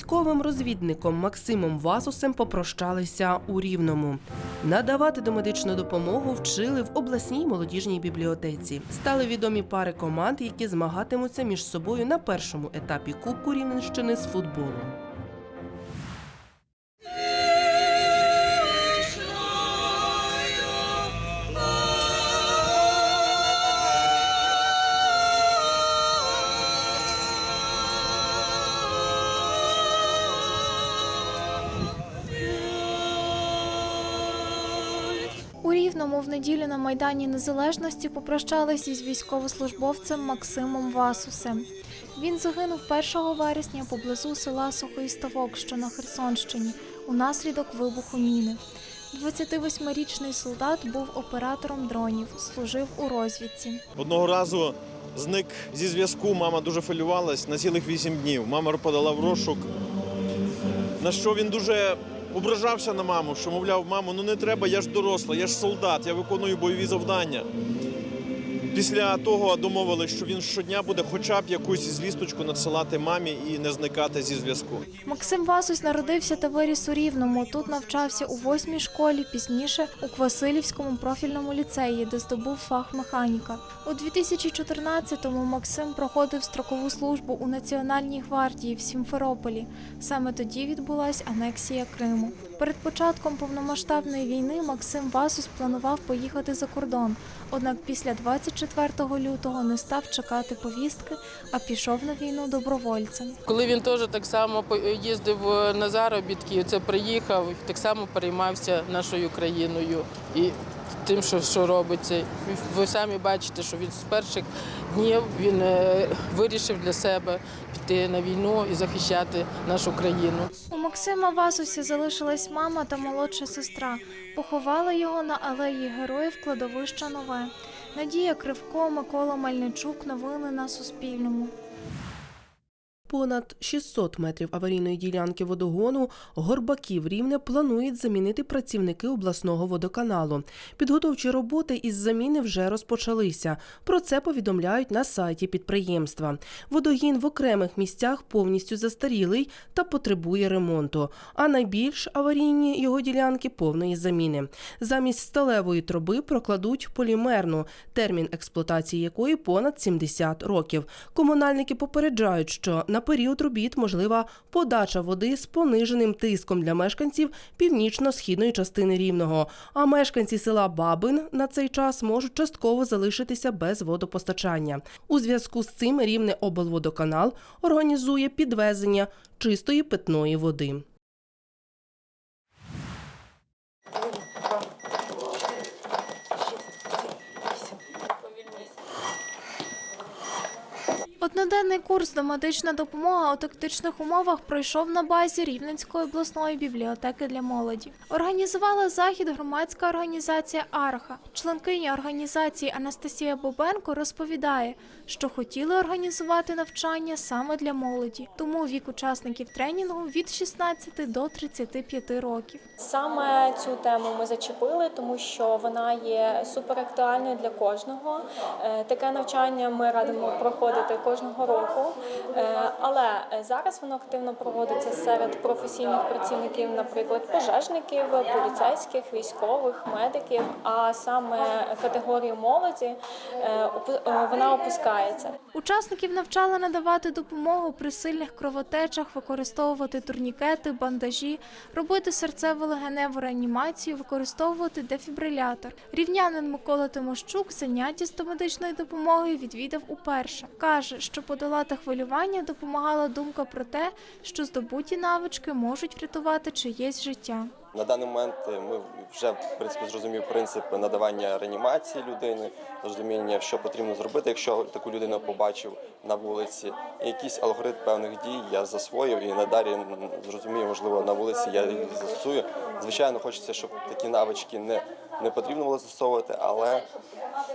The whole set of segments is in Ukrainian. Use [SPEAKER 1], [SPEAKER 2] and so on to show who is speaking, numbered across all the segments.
[SPEAKER 1] військовим розвідником Максимом Васусем попрощалися у Рівному. Надавати домедичну допомогу вчили в обласній молодіжній бібліотеці. Стали відомі пари команд, які змагатимуться між собою на першому етапі Кубку Рівненщини з футболу.
[SPEAKER 2] У в неділю на Майдані Незалежності попрощались із військовослужбовцем Максимом Васусем. Він загинув 1 вересня поблизу села Сухий Ставок, що на Херсонщині, унаслідок вибуху міни. 28-річний солдат був оператором дронів, служив у розвідці.
[SPEAKER 3] Одного разу зник зі зв'язку. Мама дуже хвилювалась на цілих вісім днів. Мама подала в розшук. На що він дуже ображався на маму, що мовляв, мамо, ну не треба, я ж доросла, я ж солдат, я виконую бойові завдання. Після того домовились, що він щодня буде хоча б якусь звісточку надсилати мамі і не зникати зі зв'язку.
[SPEAKER 2] Максим Васус народився та виріс у Рівному. Тут навчався у восьмій школі, пізніше у Квасилівському профільному ліцеї, де здобув фах механіка. У 2014-му Максим проходив строкову службу у Національній гвардії в Сімферополі. Саме тоді відбулася анексія Криму. Перед початком повномасштабної війни Максим Васус планував поїхати за кордон. Однак після 24 лютого не став чекати повістки, а пішов на війну добровольцем.
[SPEAKER 4] Коли він теж так само їздив е, на заробітки, це приїхав, так само переймався нашою країною і тим, що, що робиться. Ви самі бачите, що він з перших днів він е, вирішив для себе піти на війну і захищати нашу країну.
[SPEAKER 2] У Максима Васуся залишилась мама та молодша сестра. Поховали його на алеї героїв кладовища Нове. Надія Кривко, Микола Мельничук. Новини на Суспільному.
[SPEAKER 1] Понад 600 метрів аварійної ділянки водогону горбаків рівне планують замінити працівники обласного водоканалу. Підготовчі роботи із заміни вже розпочалися. Про це повідомляють на сайті підприємства. Водогін в окремих місцях повністю застарілий та потребує ремонту. А найбільш аварійні його ділянки повної заміни. Замість сталевої труби прокладуть полімерну, термін експлуатації якої понад 70 років. Комунальники попереджають, що на період робіт можлива подача води з пониженим тиском для мешканців північно-східної частини рівного. А мешканці села Бабин на цей час можуть частково залишитися без водопостачання. У зв'язку з цим рівне облводоканал організує підвезення чистої питної води.
[SPEAKER 2] Одноденний курс «Домедична допомога у тактичних умовах пройшов на базі Рівненської обласної бібліотеки для молоді. Організувала захід громадська організація Арха. Членкиня організації Анастасія Бобенко розповідає, що хотіли організувати навчання саме для молоді, тому вік учасників тренінгу від 16 до 35 років.
[SPEAKER 5] Саме цю тему ми зачепили, тому що вона є суперактуальною для кожного. Е, Таке навчання ми радимо проходити кожного року, Е, але зараз воно активно проводиться серед професійних працівників, наприклад, пожежників, поліцейських, військових, медиків. А саме категорію молоді е, е, вона опускається.
[SPEAKER 2] Учасників навчали надавати допомогу при сильних кровотечах, використовувати турнікети, бандажі, робити серцево-легеневу реанімацію, використовувати дефібрилятор. Рівнянин Микола Тимощук заняття з домедичної допомоги відвідав уперше. Каже, що подолати хвилювання допомагала думка про те, що здобуті навички можуть врятувати чиєсь життя.
[SPEAKER 6] На даний момент е, ми вже в принципі зрозумів принцип надавання реанімації людини, розуміння, що потрібно зробити, якщо таку людину побачив на вулиці. І якийсь алгоритм певних дій я засвоїв і надалі зрозумію, можливо, на вулиці я їх застосую. Звичайно, хочеться, щоб такі навички не, не потрібно було застосовувати, але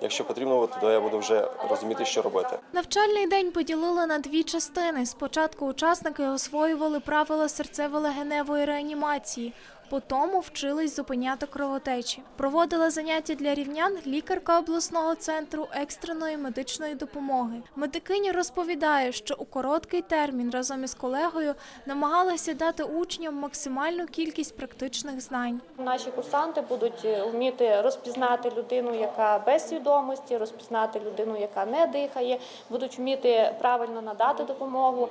[SPEAKER 6] якщо потрібно, то я буду вже розуміти, що робити.
[SPEAKER 2] Навчальний день поділили на дві частини. Спочатку учасники освоювали правила серцево-легеневої реанімації. По тому вчились зупиняти кровотечі. Проводила заняття для рівнян лікарка обласного центру екстреної медичної допомоги. Медикиня розповідає, що у короткий термін разом із колегою намагалася дати учням максимальну кількість практичних знань.
[SPEAKER 7] Наші курсанти будуть е, вміти розпізнати людину, яка без свідомості, розпізнати людину, яка не дихає, будуть вміти правильно надати допомогу,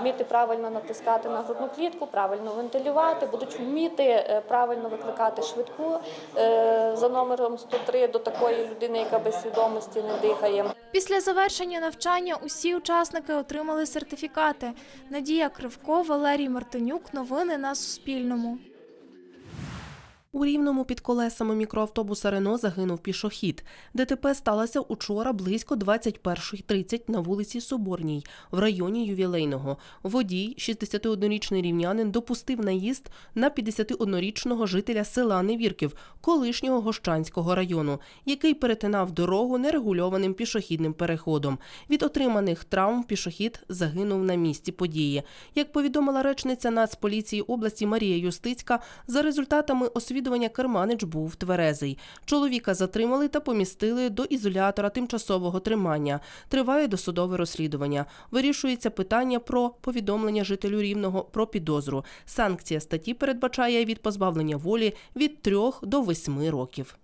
[SPEAKER 7] вміти правильно натискати на грудну клітку, правильно вентилювати, будуть вміти е, правильно викликати швидку е, за номером 103 до такої людини, яка без свідомості не дихає.
[SPEAKER 2] Після завершення навчання усі учасники отримали сертифікати. Надія Кривко, Валерій Мартинюк. Новини на Суспільному.
[SPEAKER 1] У Рівному під колесами мікроавтобуса Рено загинув пішохід. ДТП сталося учора близько 21.30 на вулиці Соборній в районі Ювілейного. Водій, 61-річний рівнянин, допустив наїзд на 51-річного жителя села Невірків, колишнього Гощанського району, який перетинав дорогу нерегульованим пішохідним переходом. Від отриманих травм пішохід загинув на місці події. Як повідомила речниця Нацполіції області Марія Юстицька, за результатами освідування керманич був тверезий. Чоловіка затримали та помістили до ізолятора тимчасового тримання. Триває досудове розслідування. Вирішується питання про повідомлення жителю рівного про підозру. Санкція статті передбачає від позбавлення волі від 3 до 8 років.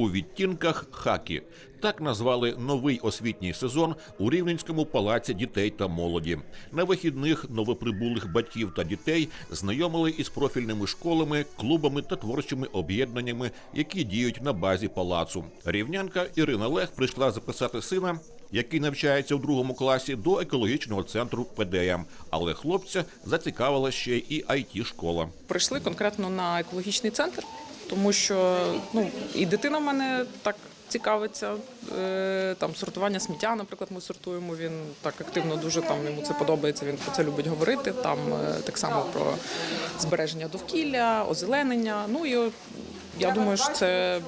[SPEAKER 8] У відтінках хакі. Так назвали новий освітній сезон у Рівненському палаці дітей та молоді. На вихідних новоприбулих батьків та дітей знайомили із профільними школами, клубами та творчими об'єднаннями, які діють на базі палацу. Рівнянка Ірина Лех прийшла записати сина. Який навчається у другому класі до екологічного центру ПДМ, але хлопця зацікавила ще і it школа
[SPEAKER 9] прийшли конкретно на екологічний центр, тому що ну і дитина в мене так цікавиться. Е, Там сортування сміття, наприклад, ми сортуємо. Він так активно дуже там йому це подобається. Він про це любить говорити. Там е, так само про збереження довкілля, озеленення. Ну і я думаю, що це.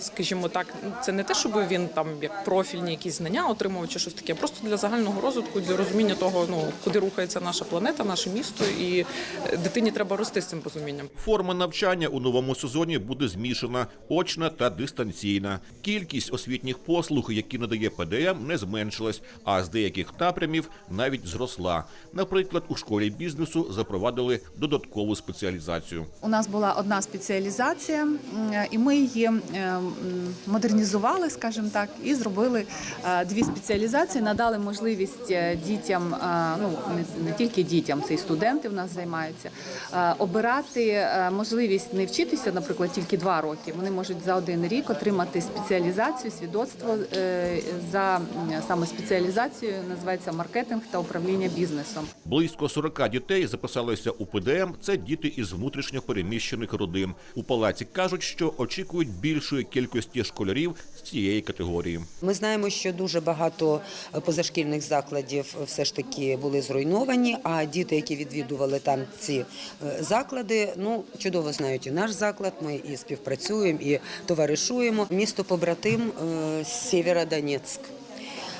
[SPEAKER 9] Скажімо так, це не те, щоб він там як профільні якісь знання отримував чи щось таке, а просто для загального розвитку, для розуміння того, ну куди рухається наша планета, наше місто, і е, дитині треба рости з цим розумінням.
[SPEAKER 8] Форма навчання у новому сезоні буде змішана очна та дистанційна. Кількість освітніх послуг, які надає ПДМ, не зменшилась, а з деяких напрямів навіть зросла. Наприклад, у школі бізнесу запровадили додаткову спеціалізацію.
[SPEAKER 10] У нас була одна спеціалізація, і ми її е, модернізували, скажімо так, і зробили е, дві спеціалізації. Надали можливість е, дітям, е, ну не, тільки дітям, це і студенти в нас займаються, обирати можливість не вчитися, наприклад, тільки два роки. Вони можуть за один рік отримати спеціалізацію, свідоцтво за саме спеціалізацією, називається маркетинг та управління бізнесом.
[SPEAKER 8] Близько 40 дітей записалися у ПДМ. Це діти із внутрішньо переміщених родин. У палаці кажуть, що очікують більшої кількості школярів з цієї категорії.
[SPEAKER 11] Ми знаємо, що дуже багато е, позашкільних закладів все ж таки були зруйновані. А діти, які відвідували там ці е, заклади, ну чудово знають і наш заклад. Ми і співпрацюємо, і товаришуємо. Місто побратим е, Сєвєродонецьк.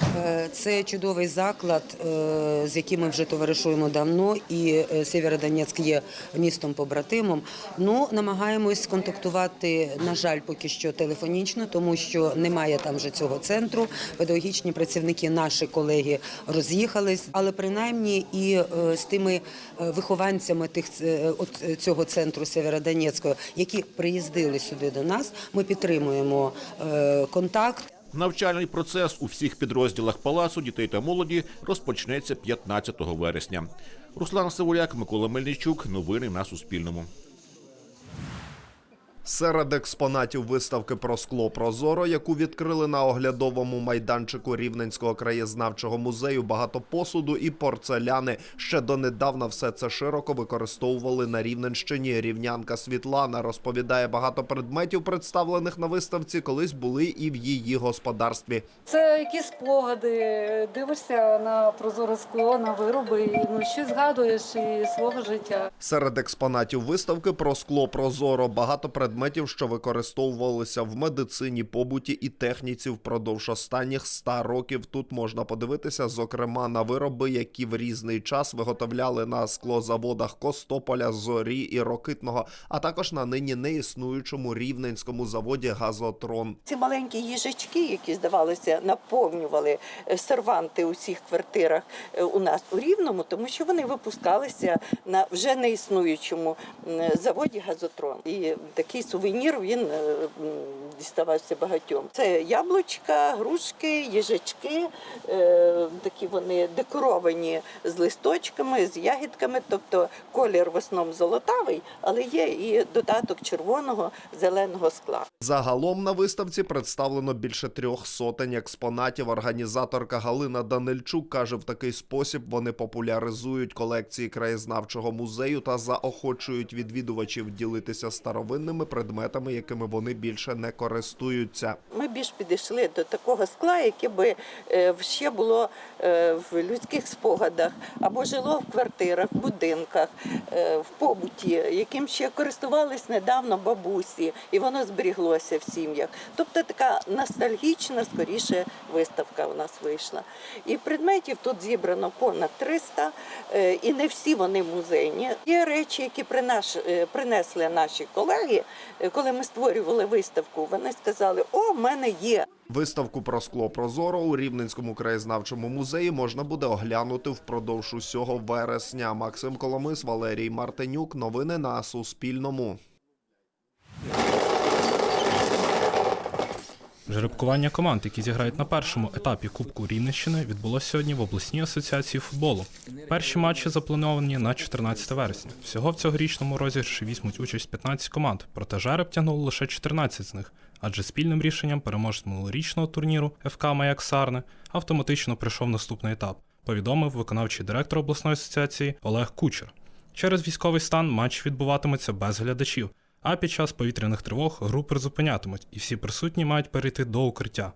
[SPEAKER 11] Е, Це чудовий заклад, е, з яким ми вже товаришуємо давно, і е, Сєвєродонецьк є містом побратимом. Ну намагаємось контактувати, на жаль, поки що телефонічно, тому що немає там вже цього центру. Педагогічні працівники, наші колеги роз'їхались, але принаймні і з тими вихованцями тих цього центру Сєвєродонецького, які приїздили сюди до нас, ми підтримуємо контакт.
[SPEAKER 8] Навчальний процес у всіх підрозділах палацу дітей та молоді розпочнеться 15 вересня. Руслан Савуляк, Микола Мельничук. Новини на Суспільному.
[SPEAKER 12] Серед експонатів виставки про скло Прозоро, яку відкрили на оглядовому майданчику Рівненського краєзнавчого музею, багато посуду і порцеляни. Ще донедавна все це широко використовували на Рівненщині. Рівнянка Світлана розповідає, багато предметів, представлених на виставці, колись були і в її господарстві.
[SPEAKER 13] Це якісь спогади, дивишся на прозоре скло, на вироби, і ну щось згадуєш із свого життя.
[SPEAKER 12] Серед експонатів виставки про скло Прозоро багато предметів предметів, що використовувалися в медицині, побуті і техніці впродовж останніх 100 років. Тут можна подивитися, зокрема, на вироби, які в різний час виготовляли на склозаводах Костополя, Зорі і Рокитного, а також на нині неіснуючому рівненському заводі Газотрон.
[SPEAKER 14] Ці маленькі їжачки, які здавалося, наповнювали е, серванти у всіх квартирах е, у нас у Рівному, тому що вони випускалися на вже неіснуючому заводі Газотрон. І такий сувенір він е, діставався багатьом. Це яблучка, грушки, їжачки, е, такі вони декоровані з листочками, з ягідками, тобто колір в основному золотавий, але є і додаток червоного зеленого скла.
[SPEAKER 12] Загалом на виставці представлено більше трьох сотень експонатів. Організаторка Галина Данильчук каже, в такий спосіб вони популяризують колекції краєзнавчого музею та заохочують відвідувачів ділитися старовинними предметами, якими вони більше не користуються.
[SPEAKER 14] Ми більш підійшли до такого скла, яке би е, ще було е, в людських спогадах або жило в квартирах, будинках, е, в побуті, яким ще користувались недавно бабусі, і воно зберіглося в сім'ях. Тобто така ностальгічна, скоріше, виставка у нас вийшла. І предметів тут зібрано понад 300, е, і не всі вони музейні. Є речі, які принесли наші колеги, коли ми створювали виставку. Вони сказали: О, в мене є.
[SPEAKER 12] Виставку про скло Прозоро у Рівненському краєзнавчому музеї можна буде оглянути впродовж усього вересня. Максим Коломис, Валерій Мартинюк. Новини на Суспільному.
[SPEAKER 15] Жеребкування команд, які зіграють на першому етапі Кубку Рівненщини, відбулося сьогодні в обласній асоціації футболу. Перші матчі заплановані на 14 вересня. Всього в цьогорічному розіграші візьмуть участь 15 команд, проте жереб тягнуло лише 14 з них, адже спільним рішенням переможець минулорічного турніру ФК Маяк Сарне автоматично прийшов наступний етап. Повідомив виконавчий директор обласної асоціації Олег Кучер. Через військовий стан матч відбуватиметься без глядачів, а під час повітряних тривог гру призупинятимуть, і всі присутні мають перейти до укриття.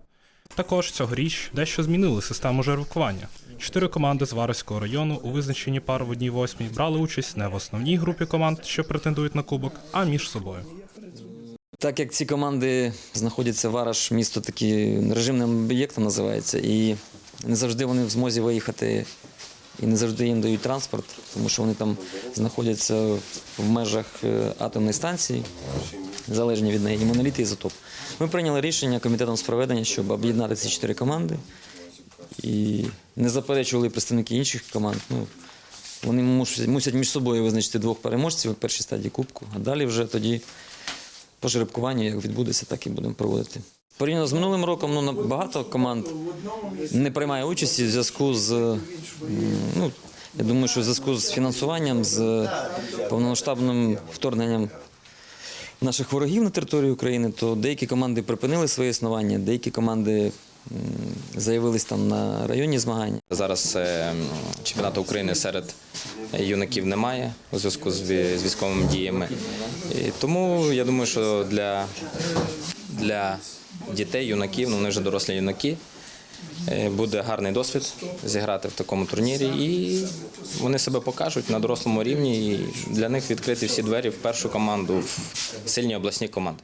[SPEAKER 15] Також цьогоріч дещо змінили систему жеребкування. Чотири команди з Варовського району у визначенні пар в одній восьмій брали участь не в основній групі команд, що претендують на кубок, а між собою.
[SPEAKER 16] Так як ці команди знаходяться Вараш, місто такі режимним об'єктом називається, і не завжди вони в змозі виїхати, і не завжди їм дають транспорт, тому що вони там знаходяться в межах е, атомної станції, залежні від неї, і моноліт і ізотоп. Ми прийняли рішення комітетом з проведення, щоб об'єднати ці чотири команди і не заперечували представники інших команд. Ну, вони мусять, між собою визначити двох переможців у першій стадії кубку, а далі вже тоді по жеребкуванню, як відбудеться, так і будемо проводити. Порівняно з минулим роком, ну багато команд не приймає участі в зв'язку з ну, я думаю, що в зв'язку з фінансуванням, з повномасштабним вторгненням наших ворогів на територію України, то деякі команди припинили своє існування, деякі команди заявились там на районні змагання.
[SPEAKER 17] Зараз е, чемпіонату України серед юнаків немає у зв'язку з військовими діями. І тому я думаю, що для, для дітей, юнаків, ну вони вже дорослі юнаки, е, буде гарний досвід зіграти в такому турнірі, і вони себе покажуть на дорослому рівні. І для них відкриті всі двері в першу команду, в сильні обласні команди.